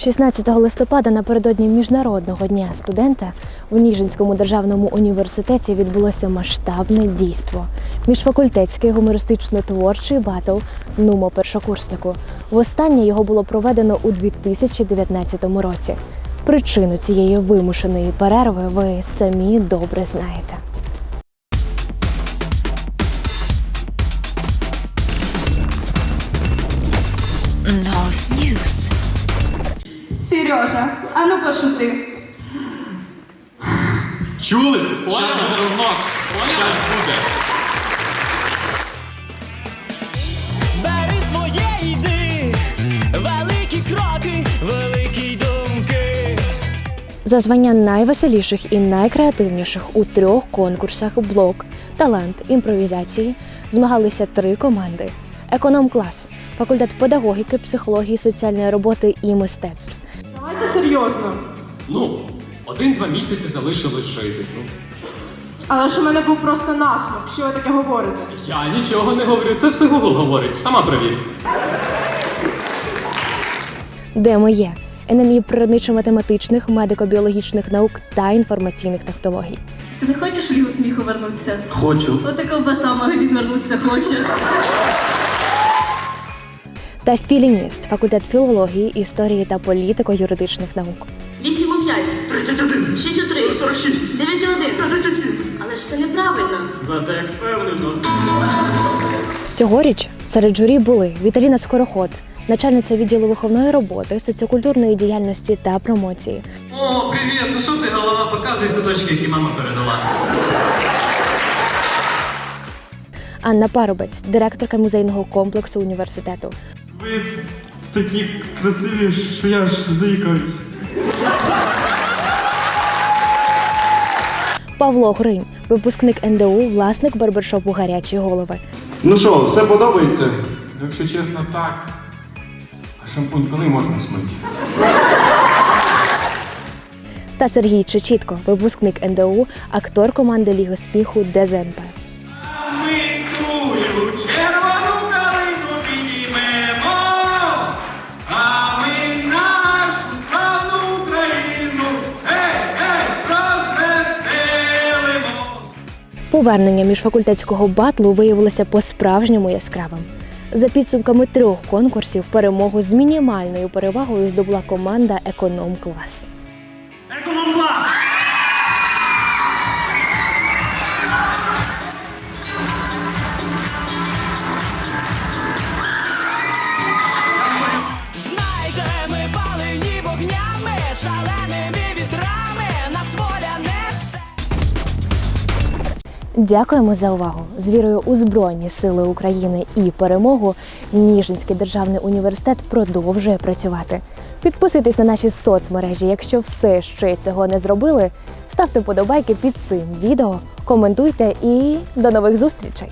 16 листопада напередодні Міжнародного дня студента у Ніжинському державному університеті відбулося масштабне дійство. Міжфакультетський гумористично-творчий батл Нумо першокурснику. Востаннє його було проведено у 2019 році. Причину цієї вимушеної перерви ви самі добре знаєте. Snooze. Сережа, а ну пошути. Чули? Щас буде Щас буде. Бери своє йди, великі кроки, великі думки. За звання найвеселіших і найкреативніших у трьох конкурсах блок, талант, імпровізації змагалися три команди: економ-клас, факультет педагогіки, психології, соціальної роботи і мистецтв. Давайте серйозно. Ну, один-два місяці залишилось жити. Ну, Але ж у мене був просто насмок. Що ви таке говорите? я нічого не говорю, це все Google говорить. Сама перевір. Де ми є? НМІ природничо-математичних, медико-біологічних наук та інформаційних технологій. Ти не хочеш в лігу сміху вернутися? Хочу. От і ковбаса в магазин вернутися хоче. Та філініст, факультет філології, історії та політико-юридичних наук. 8 у 5. 31. 6 у 3. 46. 9 у 1. 57. Але ж це неправильно. Зате як впевнено. Цьогоріч серед журі були Віталіна Скороход, начальниця відділу виховної роботи, соціокультурної діяльності та промоції, О, привіт! Ну що ти, голова, показуй садочки, які мама передала. Анна Парубець, директорка музейного комплексу університету, Ви такі красиві, що я аж заїкаюсь. Павло Гринь, випускник НДУ, власник барбершопу гарячі голови, Ну що, все подобається? Якщо чесно, так. А шампунь коли можна смити? та Сергій Чечітко, випускник НДУ, актор команди Ліги сміху ДЗНП. Повернення міжфакультетського батлу виявилося по-справжньому яскравим. За підсумками трьох конкурсів перемогу з мінімальною перевагою здобула команда Економ-клас. Знайте, Дякуємо за увагу. З вірою у Збройні Сили України і перемогу Ніжинський державний університет продовжує працювати. Підписуйтесь на наші соцмережі, якщо все ще цього не зробили. Ставте подобайки під цим відео, коментуйте і до нових зустрічей!